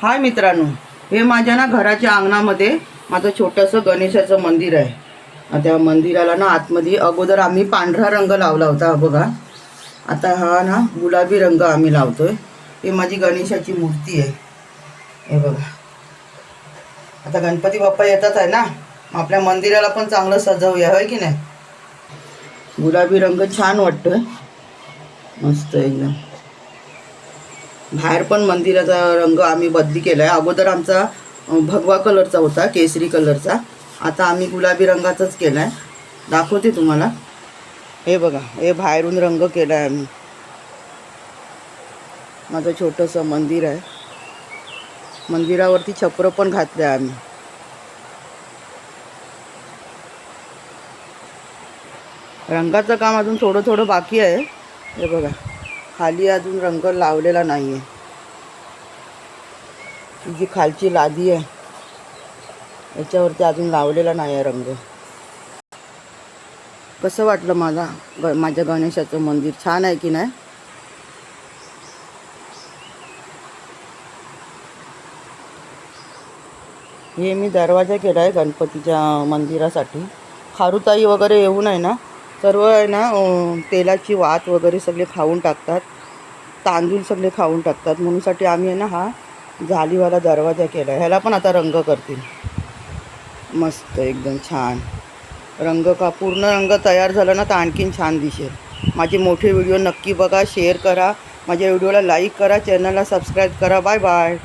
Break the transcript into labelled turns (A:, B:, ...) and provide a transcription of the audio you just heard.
A: हाय मित्रांनो हे माझ्या ना घराच्या अंगणामध्ये माझं छोटंसं गणेशाचं मंदिर आहे. त्या मंदिराला ना आतमध्ये अगोदर आम्ही पांढरा रंग लावला होता बघा. आता हा ना गुलाबी रंग आम्ही लावतो आहे ही माझी गणेशाची मूर्ती आहे. हे बघा. आता गणपती बाप्पा येतात आहे ना आपल्या मंदिराला पण चांगलं सजवूया होय की नाही? गुलाबी रंग छान वाटतोय. मस्त एकदम. बाहेर पण मंदिराचा रंग आम्ही बदली केला आहे अगोदर आमचा भगवा कलरचा होता केसरी कलरचा. आता आम्ही गुलाबी रंगाचाच केला आहे दाखवते तुम्हाला. हे बघा हे बाहेरून रंग केला आहे आम्ही. माझं छोटंसं मंदिर आहे. मंदिरावरती छपरं पण घातलं आहे आम्ही. रंगाचं काम अजून थोडं थोडं बाकी आहे. हे बघा. खाली अजून रंग लावलेला नाही आहे जी खालची लादी आहे. याच्यावरती अजून लावलेला नाही आहे रंग. कसं वाटलं माझा ग माझ्या गणेशाचं मंदिर? छान आहे की नाही? हे मी दरवाजा केला आहे गणपतीच्या मंदिरासाठी. खारुताई वगैरे येऊ नये ना? सर्व आहे ना तेलाची वात वगैरे सगळे खाऊन टाकतात. तांदूळ सगळे खाऊन टाकतात. म्हणूनसाठी आम्ही आहे ना हा जालीवाला दरवाजा केला ह्याला पण आता रंग करतील. मस्त एकदम छान. रंग का पूर्ण रंग तयार झाला ना तर आणखीन छान दिसेल. माझे मोठे व्हिडिओ नक्की बघा शेअर करा. माझ्या व्हिडिओला लाईक करा चॅनलला सबस्क्राईब करा. Bye bye